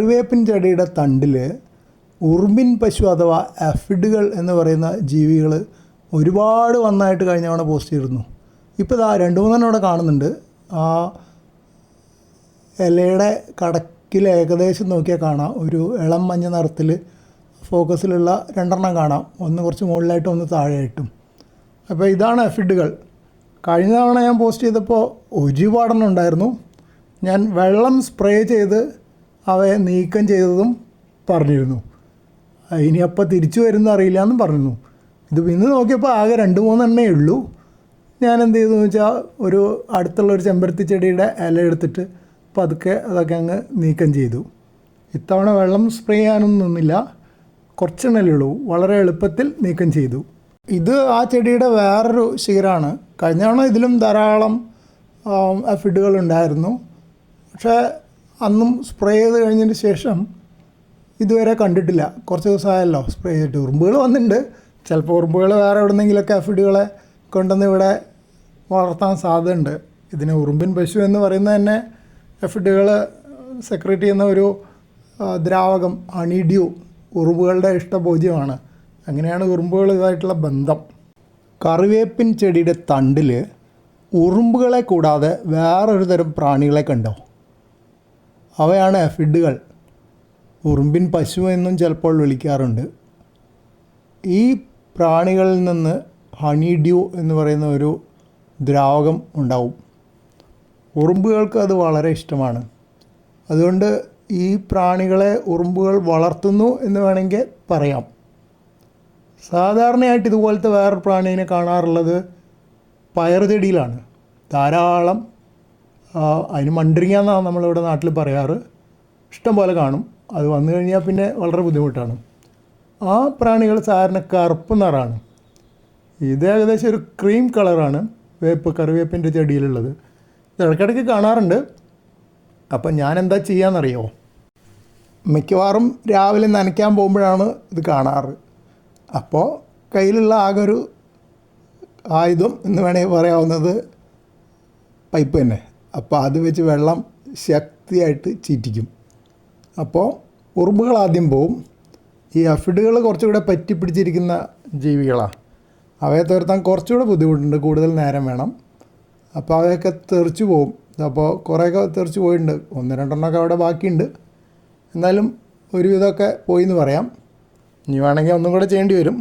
കറിവേപ്പിൻ ചെടിയുടെ തണ്ടിൽ ഉർമിൻ പശു അഥവാ അഫിഡുകൾ എന്ന് പറയുന്ന ജീവികൾ ഒരുപാട് വന്നായിട്ട് കഴിഞ്ഞ തവണ പോസ്റ്റ് ചെയ്തിരുന്നു. ഇപ്പോൾ ഇതാ രണ്ട് മൂന്നെണ്ണം അവിടെ കാണുന്നുണ്ട്. ആ ഇലയുടെ കടക്കിൽ ഏകദേശം നോക്കിയാൽ കാണാം. ഒരു ഇളം മഞ്ഞ നിറത്തിൽ ഫോക്കസിലുള്ള രണ്ടെണ്ണം കാണാം. ഒന്ന് കുറച്ച് മുകളിലായിട്ടും ഒന്ന് താഴെയായിട്ടും. അപ്പോൾ ഇതാണ് അഫിഡുകൾ കഴിഞ്ഞ തവണ ഞാൻ പോസ്റ്റ് ചെയ്തപ്പോൾ ഒരുപാടെണ്ണം ഉണ്ടായിരുന്നു. ഞാൻ വെള്ളം സ്പ്രേ ചെയ്ത് അവയെ നീക്കം ചെയ്തതും പറഞ്ഞിരുന്നു. ഇനി അപ്പോൾ തിരിച്ചു വരുന്ന അറിയില്ല എന്നും പറഞ്ഞിരുന്നു. ഇത് ഇന്ന് നോക്കിയപ്പോൾ ആകെ രണ്ട് മൂന്നെണ്ണേ ഉള്ളൂ. ഞാൻ എന്ത് ചെയ്തു വെച്ചാൽ ഒരു അടുത്തുള്ള ഒരു ചെമ്പരത്തി ചെടിയുടെ ഇല എടുത്തിട്ട് പതുക്കെ അതൊക്കെ അങ്ങ് നീക്കം ചെയ്തു. ഇത്തവണ വെള്ളം സ്പ്രേ ചെയ്യാനൊന്നും നിന്നില്ല. കുറച്ചെണ്ണല്ലേ ഉള്ളൂ. വളരെ എളുപ്പത്തിൽ നീക്കം ചെയ്തു. ഇത് ആ ചെടിയുടെ വേറൊരു ശിഖരമാണ്. കഴിഞ്ഞ തവണ ഇതിലും ധാരാളം ഫിഡുകൾ ഉണ്ടായിരുന്നു. പക്ഷേ അന്നും സ്പ്രേ ചെയ്ത് കഴിഞ്ഞതിന് ശേഷം ഇതുവരെ കണ്ടിട്ടില്ല. കുറച്ച് ദിവസമായല്ലോ സ്പ്രേ ചെയ്തിട്ട്. ഉറുമ്പുകൾ വന്നിട്ടുണ്ട്. ചിലപ്പോൾ ഉറുമ്പുകൾ വേറെ എവിടെന്നെങ്കിലൊക്കെ അഫിഡുകളെ കൊണ്ടുവന്ന് ഇവിടെ വളർത്താൻ സാധ്യതയുണ്ട്. ഇതിന് ഉറുമ്പിൻ പശു എന്ന് പറയുന്നത് തന്നെ എഫിഡുകൾ സെക്രട്ട് ചെയ്യുന്ന ഒരു ദ്രാവകം അണിഡ്യൂ ഉറുമ്പുകളുടെ ഇഷ്ടഭോജ്യമാണ്. അങ്ങനെയാണ് ഉറുമ്പുകൾ ഇതായിട്ടുള്ള ബന്ധം. കറിവേപ്പിൻ ചെടിയുടെ തണ്ടിൽ ഉറുമ്പുകളെ കൂടാതെ വേറൊരു തരം പ്രാണികളെ കണ്ടോ? അവയാണ് എഫിഡുകൾ. ഉറുമ്പിൻ പശു എന്നും ചിലപ്പോൾ വിളിക്കാറുണ്ട്. ഈ പ്രാണികളിൽ നിന്ന് ഹണി ഡ്യൂ എന്ന് പറയുന്ന ഒരു ദ്രാവകം ഉണ്ടാവും. ഉറുമ്പുകൾക്ക് അത് വളരെ ഇഷ്ടമാണ്. അതുകൊണ്ട് ഈ പ്രാണികളെ ഉറുമ്പുകൾ വളർത്തുന്നു എന്ന് വേണമെങ്കിൽ പറയാം. സാധാരണയായിട്ട് ഇതുപോലത്തെ വേറൊരു പ്രാണീനെ കാണാറുള്ളത് പയർ ചെടിയിലാണ് ധാരാളം അതിന് മണ്ടരിങ്ങ എന്നാണ് നമ്മളിവിടെ നാട്ടിൽ പറയാറ്. ഇഷ്ടം പോലെ കാണും. അത് വന്നു കഴിഞ്ഞാൽ പിന്നെ വളരെ ബുദ്ധിമുട്ടാണ്. ആ പ്രാണികൾ സാധാരണ കറുപ്പ് നിറാണ് ഇത് ഏകദേശം ഒരു ക്രീം കളറാണ് വേപ്പ് കറിവേപ്പിന്റെ ചെടിയിലുള്ളത്. ഇത് ഇടയ്ക്കിടയ്ക്ക് കാണാറുണ്ട്. അപ്പം ഞാൻ എന്താ ചെയ്യാന്നറിയോ? മിക്കവാറും രാവിലെ നനയ്ക്കാൻ പോകുമ്പോഴാണ് ഇത് കാണാറ്. അപ്പോൾ കയ്യിലുള്ള ആകെ ഒരു ആയുധം എന്ന് വേണമെങ്കിൽ പറയാവുന്നത് പൈപ്പ് തന്നെ. അപ്പോൾ അത് വെച്ച് വെള്ളം ശക്തിയായിട്ട് ചീറ്റിക്കും. അപ്പോൾ ഉറുമ്പുകൾ ആദ്യം പോവും. ഈ അഫിഡുകൾ കുറച്ചുകൂടെ പറ്റിപ്പിടിച്ചിരിക്കുന്ന ജീവികളാണ് അവയെ തുരത്താൻ കുറച്ചുകൂടെ ബുദ്ധിമുട്ടുണ്ട്. കൂടുതൽ നേരം വേണം. അപ്പോൾ അവയൊക്കെ തെറിച്ചു പോവും. അപ്പോൾ കുറേയൊക്കെ തെറിച്ച് പോയിട്ടുണ്ട്. ഒന്ന് രണ്ടെണ്ണമൊക്കെ അവിടെ ബാക്കിയുണ്ട്. എന്നാലും ഒരുവിധമൊക്കെ പോയി എന്ന് പറയാം. ഇനി വേണമെങ്കിൽ ഒന്നും കൂടെ ചെയ്യേണ്ടി വരും.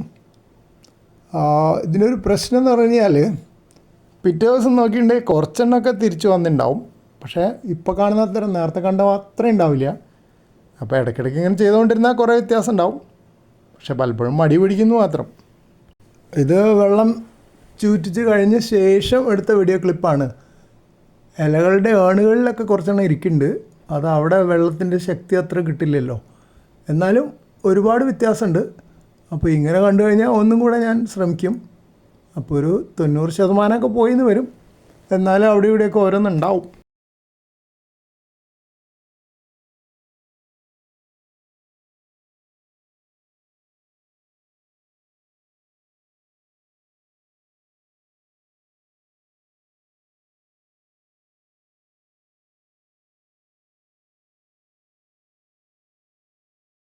ഇതിനൊരു പ്രശ്നം എന്ന് പറഞ്ഞു കഴിഞ്ഞാൽ പിറ്റേ ദിവസം നോക്കിയിട്ടുണ്ടെങ്കിൽ കുറച്ചെണ്ണമൊക്കെ തിരിച്ചു വന്നിട്ടുണ്ടാവും പക്ഷേ ഇപ്പോൾ കാണുന്ന അത്ര നേരത്തെ കണ്ട അത്രയും ഉണ്ടാവില്ല അപ്പോൾ ഇടയ്ക്കിടയ്ക്ക് ഇങ്ങനെ ചെയ്തുകൊണ്ടിരുന്നാൽ കുറേ വ്യത്യാസം ഉണ്ടാവും പക്ഷെ പലപ്പോഴും മടി പിടിക്കുന്നു മാത്രം. ഇത് വെള്ളം ചൂറ്റിച്ച് കഴിഞ്ഞ ശേഷം എടുത്ത വീഡിയോ ക്ലിപ്പാണ്. ഇലകളുടെ ഏണുകളിലൊക്കെ കുറച്ചെണ്ണം ഇരിക്കുന്നുണ്ട് അത് അവിടെ വെള്ളത്തിന്റെ ശക്തി അത്ര കിട്ടില്ലല്ലോ. എന്നാലും ഒരുപാട് വ്യത്യാസമുണ്ട് അപ്പോൾ ഇങ്ങനെ കണ്ടു കഴിഞ്ഞാൽ ഒന്നും കൂടെ ഞാൻ ശ്രമിക്കും. അപ്പോൾ ഒരു തൊണ്ണൂറ് ശതമാനമൊക്കെ പോയിന്ന് വരും. എന്നാലും അവിടെ ഇവിടെയൊക്കെ ഓരോന്നുണ്ടാവും